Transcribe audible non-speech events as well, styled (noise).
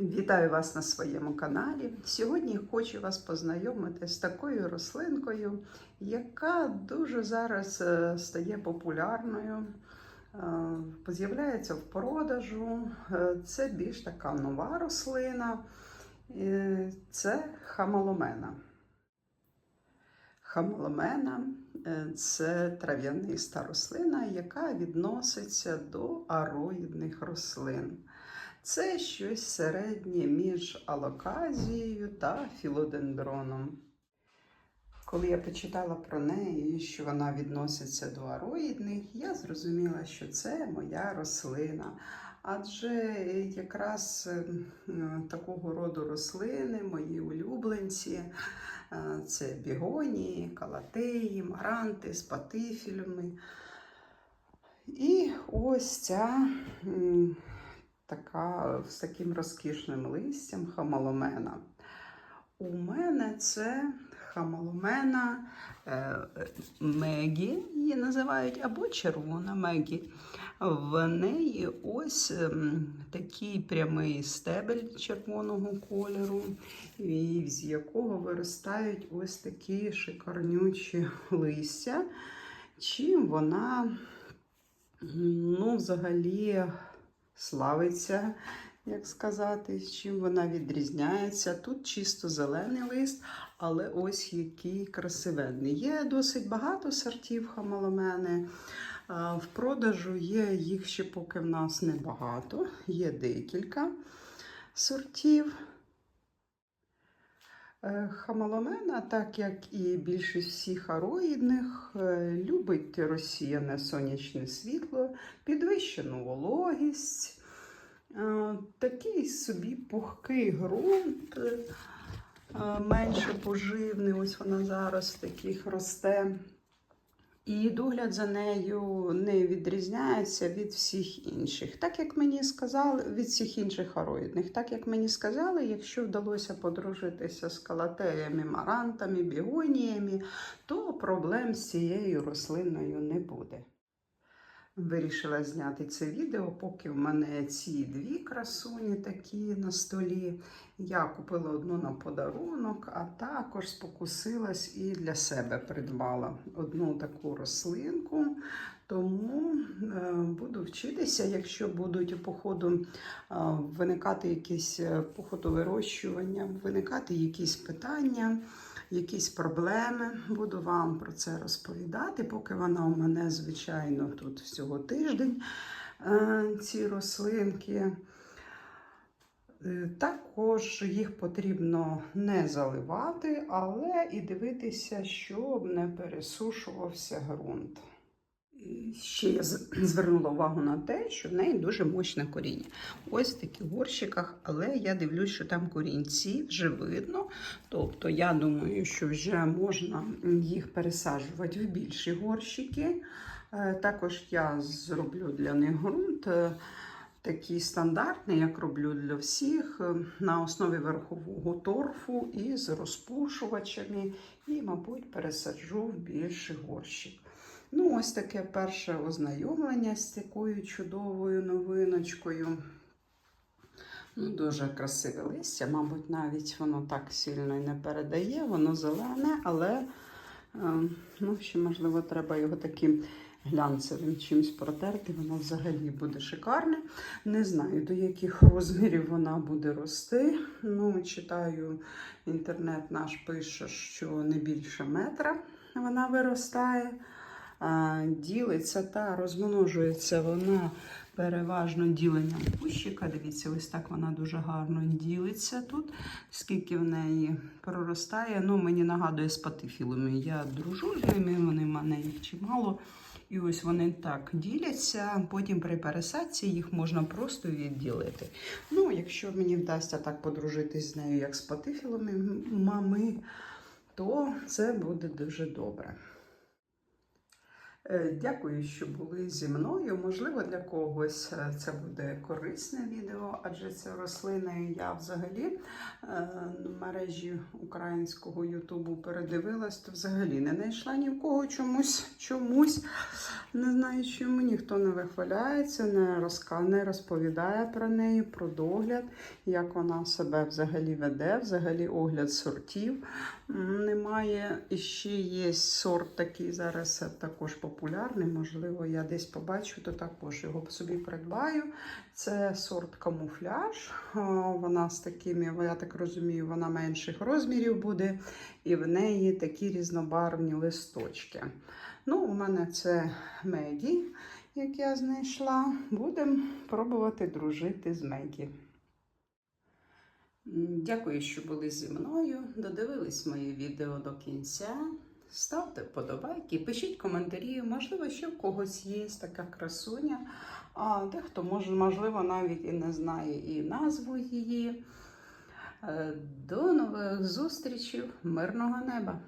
Вітаю вас на своєму каналі. Сьогодні хочу вас познайомити з такою рослинкою, яка дуже зараз е, стає популярною, е, з'являється в продажу. Е, Це більш така нова рослина. Це хамаломена. Хамаломена це трав'яниста рослина, яка відноситься до ароїдних рослин. Це щось середнє між алоказією та філодендроном. Коли я почитала про неї, що вона відноситься до ароїдних, я зрозуміла, що це моя рослина. Адже якраз е, такого роду рослини, мої улюбленці, е, це бігонії, калатеї, маранти, спатифільми. І ось ця така з таким розкішним листям хамаломена. У мене це хамаломена е, Мегі, її називають, або червона Мегі. В неї ось ем, такий прямий стебель червоного кольору, і з якого виростають ось такі шикарнючі листя. Чим вона ну, взагалі славиться, як сказати, чим вона відрізняється. Тут чисто зелений лист, але ось який красивенний. Є досить багато сортів хамаломени. А, В продажу є їх ще поки в нас небагато, є декілька сортів. Е, Хамаломена, так як і більшість всіх ароїдних, е, любить розсіяне сонячне світло, підвищену вологість, е, такий собі пухкий ґрунт, менше поживний. Ось вона зараз таких росте. І догляд за нею не відрізняється від всіх інших. Так як мені сказали, від всіх інших ароїдних, так як мені сказали, якщо вдалося подружитися з калатеями, марантами, бігоніями, то проблем з цією рослиною не буде. Вирішила зняти це відео, поки в мене ці дві красуні такі на столі. Я купила одну на подарунок, а також спокусилась і для себе придбала одну таку рослинку. Тому е, буду вчитися, якщо будуть по ходу е, виникати якісь е, по вирощування, виникати якісь питання, якісь проблеми. Буду вам про це розповідати, поки вона у мене, звичайно, тут всього тиждень е, ці рослинки. Е, Також їх потрібно не заливати, але і дивитися, щоб не пересушувався ґрунт. І Ще я (clears throat) звернула увагу на те, що в неї дуже мощне коріння. Ось в таких горщиках, але я дивлюсь, що там корінці вже видно. Тобто я думаю, що вже можна їх пересаджувати в більші горщики. Е, Також я зроблю для них ґрунт. е, Такий стандартний, як роблю для всіх, е, на основі верхового торфу із розпушувачами, і, мабуть, пересаджу в більший горщик. Ну, ось таке перше ознайомлення з такою чудовою новиночкою. Ну, дуже красиве листя, мабуть, навіть воно так сильно і не передає, воно зелене, але е, ну, ще, можливо, треба його таким глянцевим чимось протерти, воно взагалі буде шикарне. Не знаю, до яких розмірів вона буде рости. Ну, читаю, інтернет наш пише, що не більше метра вона виростає. Ділиться та розмножується вона переважно діленням кущика. Дивіться, ось так вона дуже гарно ділиться тут, скільки в неї проростає. Ну, мені нагадує з патифілами. Я дружу з ними, вони в мене їх чимало. І ось вони так діляться, потім при пересадці їх можна просто відділити. Ну, якщо мені вдасться так подружитись з нею, як з патифілами мами, то це буде дуже добре. Е, Дякую, що були зі мною. Можливо, для когось е, це буде корисне відео, адже це рослини я взагалі е, мережі українського Ютубу передивилась, то взагалі не знайшла ні в кого чомусь чомусь. Не знаю, чому ніхто не вихваляється, не, розка... не розповідає про неї, про догляд, як вона себе взагалі веде, взагалі огляд сортів. Немає. І ще є сорт такий зараз також популярний. Можливо, я десь побачу, то також його собі придбаю. Це сорт камуфляж. Вона з такими, я так розумію, вона менших розмірів буде, і в неї такі різнобарвні листочки. Ну, у мене це Мегі, як я знайшла. Будемо пробувати дружити з Мегі. Дякую, що були зі мною. Додивились моє відео до кінця. Ставте вподобайки, пишіть коментарі. Можливо, ще в когось є така красуня. А дехто може, можливо, навіть і не знає і назву її. Е, До нових зустрічей, мирного неба!